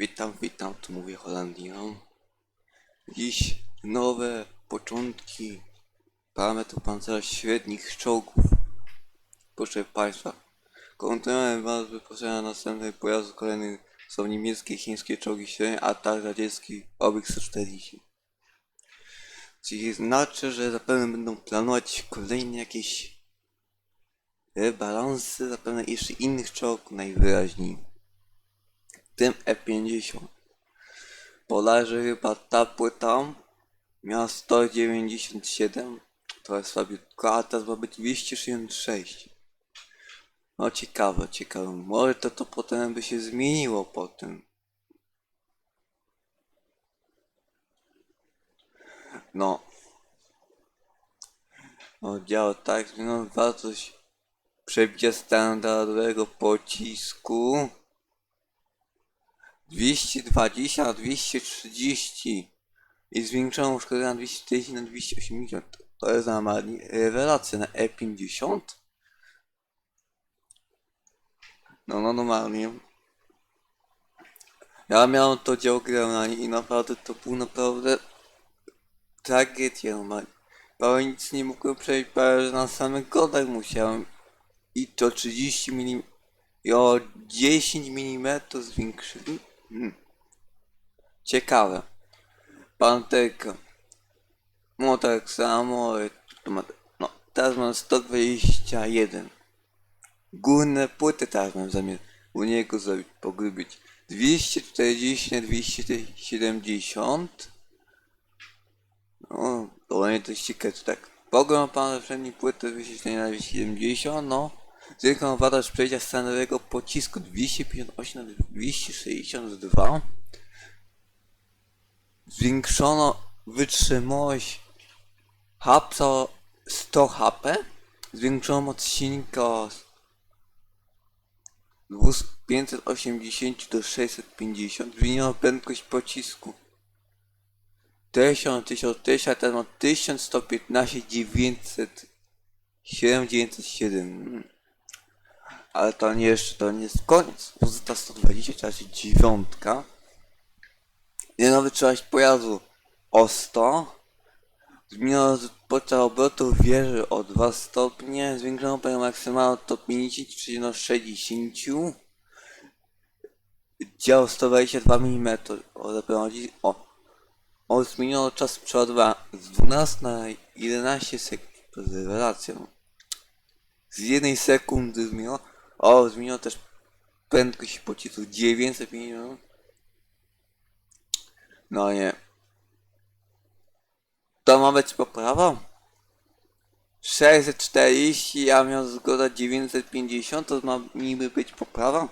Witam, witam, tu mówię Holandią. Dziś nowe początki parametru pancerza średnich czołgów. Proszę Państwa, kontynuuję Was wyposażenia następnych pojazdów kolejnych są niemieckie chińskie czołgi średnie, a także radziecki obieg 140. Czyli znaczy, że zapewne będą planować kolejne jakieś rebalansy, zapewne jeszcze innych czołgów najwyraźniej tym E50. Bodajże chyba ta płyta miała 197, to jest słabiutko, a teraz ma być 266. No ciekawe, ciekawe. Może to, to potem by się zmieniło potem. No. No działo tak, zmieniono wartość przebicia standardowego pocisku. 220 na 230 i zwiększono uszkodzenia na 240 na 280. To jest normalnie rewelacja na E50. No, no normalnie. Ja miałem to na nie i naprawdę to był naprawdę tragedia normalnie. Prawie nic nie mogłem przejść, prawie że na samych godach musiałem. I to 30 mm i o 10 mm zwiększyli. Hmm. Ciekawe. Panterka. No tak samo. No, teraz mam 121. Górne płyty teraz mam zamiar u niego zrobić, pogrybić. 240 na 270. No, to nie to ciekawe, to tak. Program pan przedni płyty 240 na 270, no. Zwykłą wartość przejścia standardowego pocisku 258 na 262. Zwiększono wytrzymałość hapsa o 100 HP. Zwiększono moc silnika z 580 do 650. Zmieniono prędkość pocisku. 1000, 1000, a teraz ma 1115, 900, 7907. Ale to nie jeszcze, to nie jest koniec. Pozyta 120, to jest dziewiątka. Nie wytrzymałość pojazdu o 100. Zmieniono podczas obrotu wieży o 2 stopnie. Zwiększono poziom maksymalny do 50 do 60. Dział 122 mm. O, o. O, zmieniono czas przeładowania z 12 na 11 sekund. Rewelacja. no. Z jednej sekundy zmieniono. O, zmieniono też prędkość pocisku 950. No nie. To ma być poprawa? 640, ja miał zgoda 950, to ma niby być poprawa?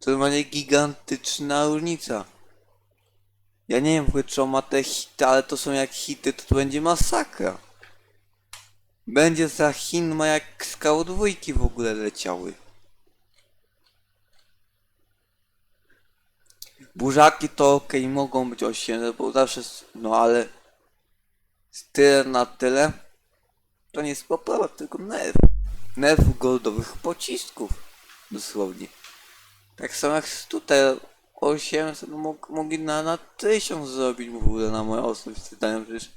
To normalnie gigantyczna różnica. Ja nie wiem, czy on ma te hity, ale to są jak hity, to, to będzie masakra. Będzie za Chin ma jak skał dwójki w ogóle leciały. Burzaki to ok, mogą być osiągnięte, bo zawsze, no ale z tyle na tyle to nie jest poprawa, tylko nerw. Nerw goldowych pocisków, dosłownie. Tak samo jak tutaj 800 mog, mogli na, na 1000 zrobić w ogóle na moje osobiste zdanie, przecież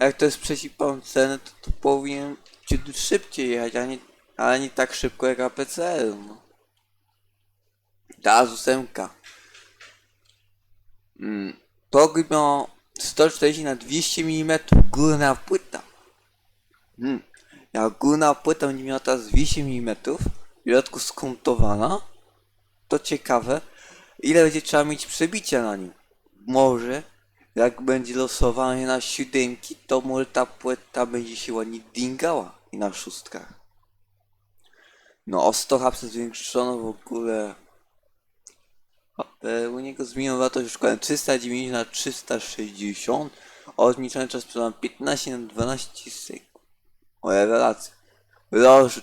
jak to jest przeciwpancerne, to, to powinien ciut szybciej jechać, a nie, ale nie tak szybko jak APCL, no. Teraz ósemka. Mm. Pogryb miał 140 na 200 mm górna płyta. Mm. Jak górna płyta będzie miała teraz 200 mm, w środku skontowana, to ciekawe, ile będzie trzeba mieć przebicia na nim. Może, jak będzie losowanie na siódemki, to może ta płyta będzie się ładnie dingała i na szóstkach. No, o 100 hapsy zwiększono w ogóle E, U niego zmienią wartość szkolenia 390 na 360. O zmniejszony czas przełam 15 na 12 sekund. O rewelacja. Roż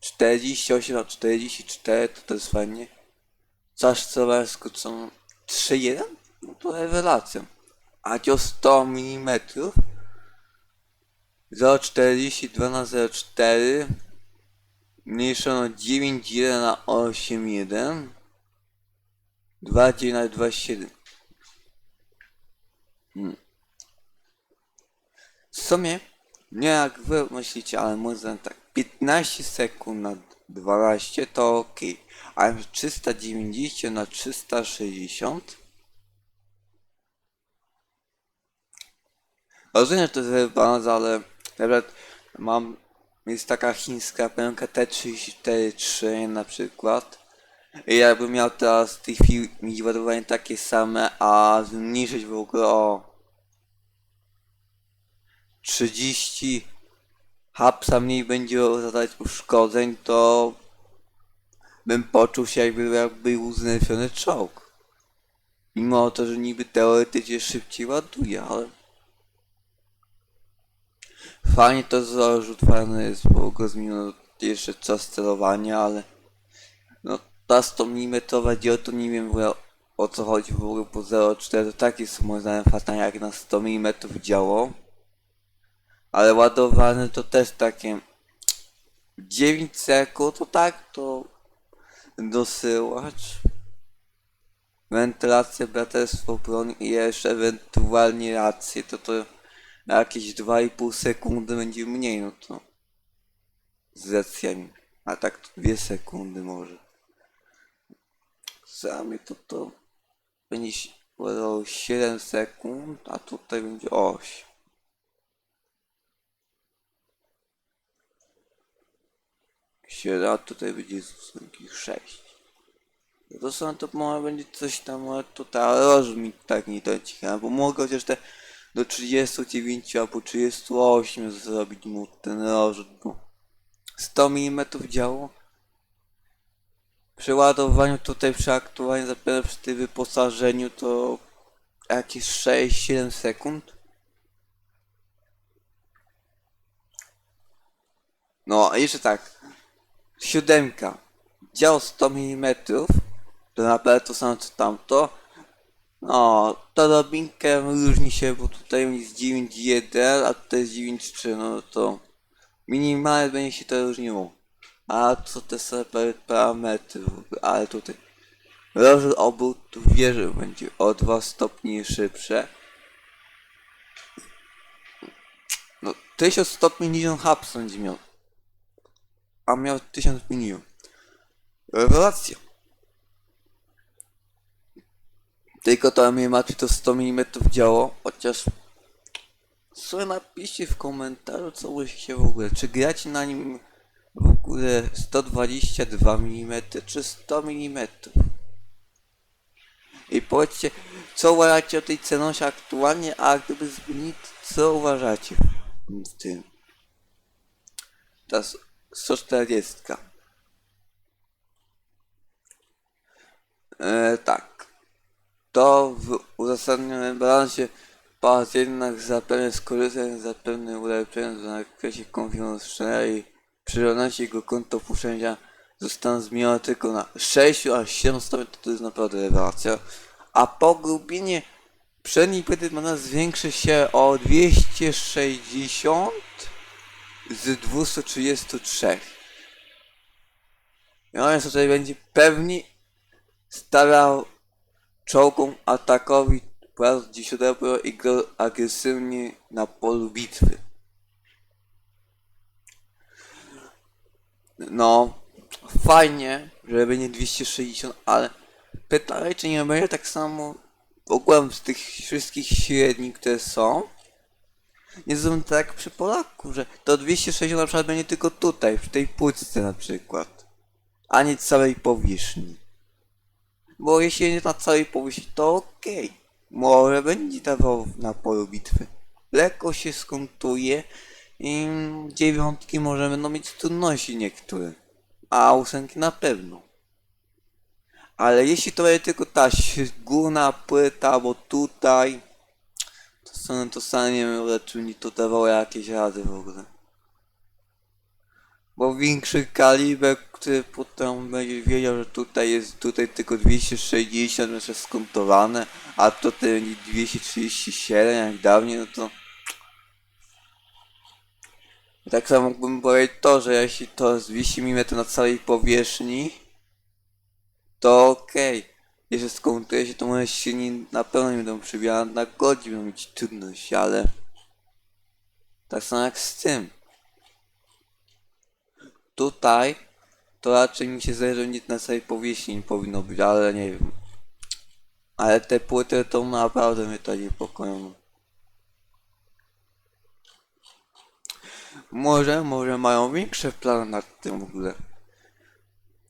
48 na 44 to jest fajnie. Czas celowy skrócono 3,1? No to rewelacja. A o 100 mm 0,42 na 0,4 Mniejszono 9,1 na 8,1 2,9 na 2,7. Hmm. W sumie, nie jak wy myślicie, ale zdaniem tak, 15 sekund na 12 to ok, ale 390 na 360 Rozumiem, że to jest balans, ale na przykład mam, jest taka chińska pęka T34 na przykład i jakbym miał teraz w tej chwili mieć ładowanie takie same, a zmniejszyć w ogóle o 30 hapsa mniej będzie zadawać uszkodzeń, to bym poczuł się jakby, jakby był znerfiony czołg. Mimo to, że niby teoretycznie szybciej ładuje, ale fajnie to zarzut fajny jest, bo go zmieniono jeszcze czas celowania, ale no ta 100 mm to nie wiem ogóle o co chodzi w ogóle po 0,4 to takie są moim zdaniem fatalne jak na 100 mm działo. Ale ładowane to też takie 9 sekund, to tak, to dosyłacz. Wentylacja, braterstwo broni i jeszcze ewentualnie rację, to to na jakieś 2,5 sekundy będzie mniej, no to z racjami. A tak to 2 sekundy może. Sami to to będzie się- było 7 sekund, a tutaj będzie 8. Siedem, a tutaj będzie stosunki 6. No to są to może będzie coś tam, ale tutaj ale rożu mi tak nie docieka, bo mogę chociaż te do 39 albo 38 zrobić mu ten rożut, bo 100 mm działo. Przy ładowaniu tutaj przy aktualnie zapewne przy tym wyposażeniu to jakieś 6-7 sekund. No, a jeszcze tak. Siódemka. Dział 100 mm. To naprawdę to samo co tamto. No, to drobinkę różni się, bo tutaj jest 9.1, a tutaj jest 9.3, no to minimalnie będzie się to różniło. A co te sobie parametry ale tutaj rozrzut obrotu wieży będzie o 2 stopnie szybsze. No, 1150 haps będzie miał. A miał 1000 milion. Rewelacja. Tylko to mnie martwi to 100 mm działo, chociaż sobie napiszcie w komentarzu co łyście w ogóle, czy gracie na nim w ogóle 122 mm czy 100 mm i powiedzcie co uważacie o tej cenosie aktualnie, a gdyby zmienić co uważacie w tym? Ta s- 140 e, tak to w uzasadnionym balansie pas jednak zapewne skorzystać zapewne ulepszenia w zakresie konfiguracji i przyrodności jego konto puszczenia zostaną zmienione tylko na 6 aż 7 stopni, to, to jest naprawdę rewelacja. A pogrubienie przedniej płyty mana zwiększy się o 260 z 233. I on jest tutaj będzie pewnie stawiał czołgom atakowi bardziej siodełko i grał agresywnie na polu bitwy. No, fajnie, że będzie 260, ale pytanie, czy nie będzie tak samo ogółem z tych wszystkich średnich, które są. Nie zrobią tak przy Polaku, że to 260 na przykład będzie tylko tutaj, w tej płytce na przykład, a nie całej powierzchni. Bo jeśli nie na całej powierzchni, to okej. Może będzie dawał na polu bitwy. Lekko się skontuje i dziewiątki może będą mieć trudności niektóre. A ósemki na pewno. Ale jeśli to będzie tylko ta górna płyta, bo tutaj to są to same nie wiem, czy mi to dawało jakieś rady w ogóle. Bo większy kaliber, który potem będzie wiedział, że tutaj jest tutaj tylko 260 jeszcze skontowane, a to będzie 237 jak dawniej, no to tak samo mógłbym powiedzieć to, że jeśli to jest 200 mm na całej powierzchni, to okej. Jeśli skontuje się, to moje silni na pewno nie będą przybierać na godzin, będą mieć trudności, ale... Tak samo jak z tym. Tutaj to raczej mi się zdaje, że nic na całej powierzchni nie powinno być, ale nie wiem. Ale te płyty to naprawdę mnie to niepokoją. Może, może mają większe plany nad tym w ogóle.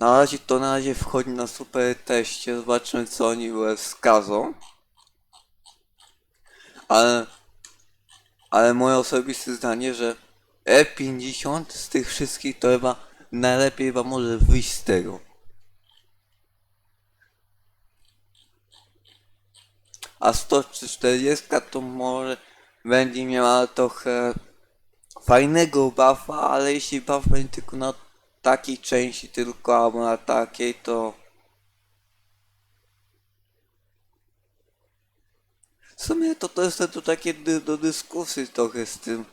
Na razie to na razie wchodzi na super teście, zobaczymy co oni wskazą. Ale, ale moje osobiste zdanie, że E50 z tych wszystkich to chyba najlepiej chyba może wyjść z tego. A 140 to może będzie miała trochę fajnego buffa, ale jeśli buff będzie tylko na takiej części tylko albo na takiej to w sumie to, to jest to takie do dyskusji trochę z tym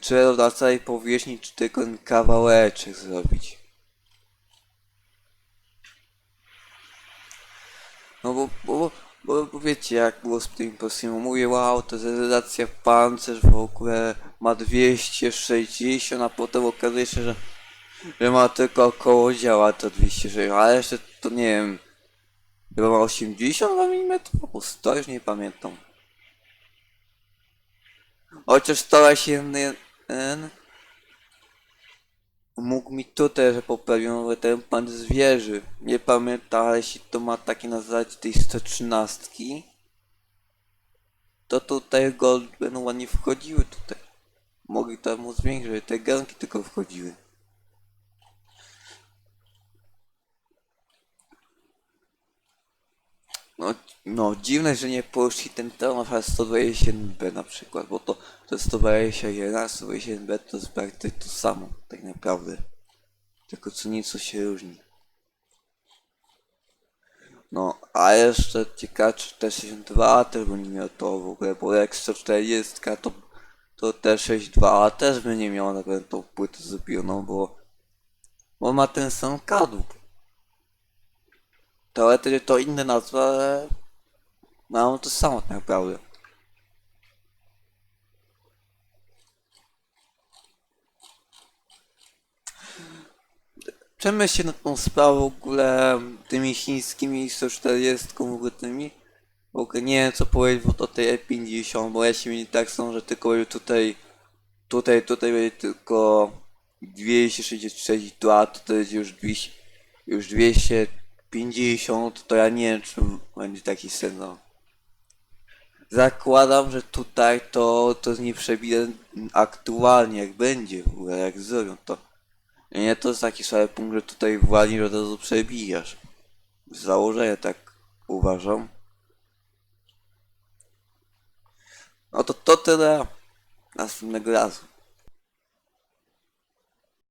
czy na całej powierzchni czy tylko ten kawałeczek zrobić no bo, bo, bo, bo wiecie jak było z tym impostem mówię wow to jest realizacja pancerz w ogóle ma 260 a potem okazuje się że że ma tylko około działa to 260, ale jeszcze to nie wiem. Chyba ma 80 mm? Albo 100, już nie pamiętam. Chociaż to się jeden mógł mi tutaj, że poprawił ten pan zwierzy. Nie pamiętam, ale jeśli to ma takie na tej 113 to tutaj gold będą ładnie wchodziły tutaj. Mogli tam mu zwiększyć, te ganki tylko wchodziły. No, no dziwne, że nie poszli ten temat, ale 127B na przykład, bo to, to jest 121, a 127B to jest praktycznie to samo, tak naprawdę. Tylko co nieco się różni. No, a jeszcze ciekawe, czy T62 też będzie miał to w ogóle, bo jak 140 to, to T62 też będzie miał na pewno tą płytę zrobioną, bo, bo ma ten sam kadłub. Teoretycznie to inne nazwy, ale mają to samo tak naprawdę. Przemyśl się nad tą sprawą w ogóle tymi chińskimi 140 w ogóle tymi. W ogóle nie wiem co powiedzieć o tej E50, bo jeśli mi tak są, że tylko tutaj tutaj, tutaj będzie tylko 266 a to jest już 200 już 250 to ja nie wiem czy będzie taki sen no. Zakładam, że tutaj to, to nie przebije aktualnie jak będzie w ogóle, jak zrobią to. Nie, to jest taki szary punkt, że tutaj władzi od razu przebijasz. Z założenia tak uważam. No to to tyle. Następnego razu.